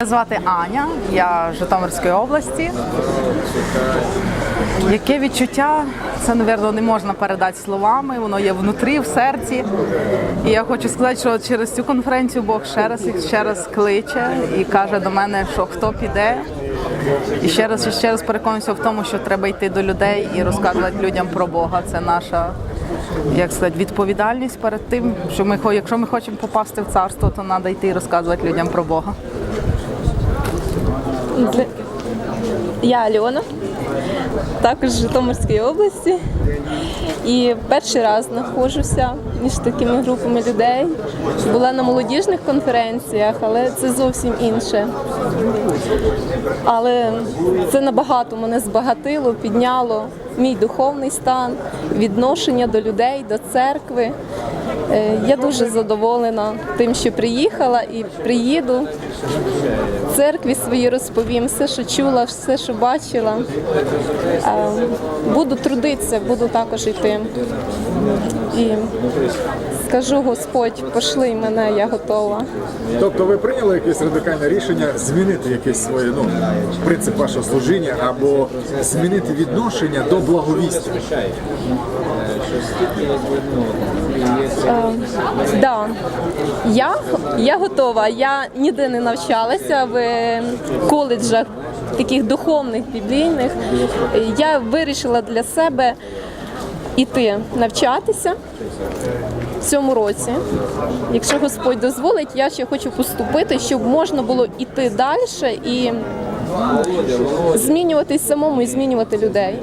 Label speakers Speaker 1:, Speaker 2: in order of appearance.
Speaker 1: Мене звати Аня, я з Житомирської області. Яке відчуття? Це, мабуть, не можна передати словами, воно є внутрі, в серці. І я хочу сказати, що через цю конференцію Бог ще раз і ще раз кличе і каже до мене, що хто піде. І ще раз і ще раз переконуюся в тому, що треба йти до людей і розказувати людям про Бога. Це наша як сказати, відповідальність перед тим, що ми якщо ми хочемо попасти в царство, то треба йти і розказувати людям про Бога.
Speaker 2: Я Альона, також з Житомирської області. І перший раз знаходжуся між такими групами людей. Була на молодіжних конференціях, але це зовсім інше. Але це набагато мене збагатило, підняло мій духовний стан, відношення до людей, до церкви. Е, Я дуже задоволена тим, що приїхала і приїду церкві свої розповім все, що чула, все, що бачила. Е, Буду трудитися, буду також йти. І скажу, Господь, пошли мене, я готова.
Speaker 3: Тобто ви прийняли якесь радикальне рішення змінити якесь своє ну принцип вашого служіння або змінити відношення до благовістя.
Speaker 2: Да. Я, я готова. Я ніде не навчалася в коледжах таких духовних, біблійних. Я вирішила для себе іти навчатися в цьому році. Якщо Господь дозволить, я ще хочу поступити, щоб можна було іти далі і змінюватись самому і змінювати людей.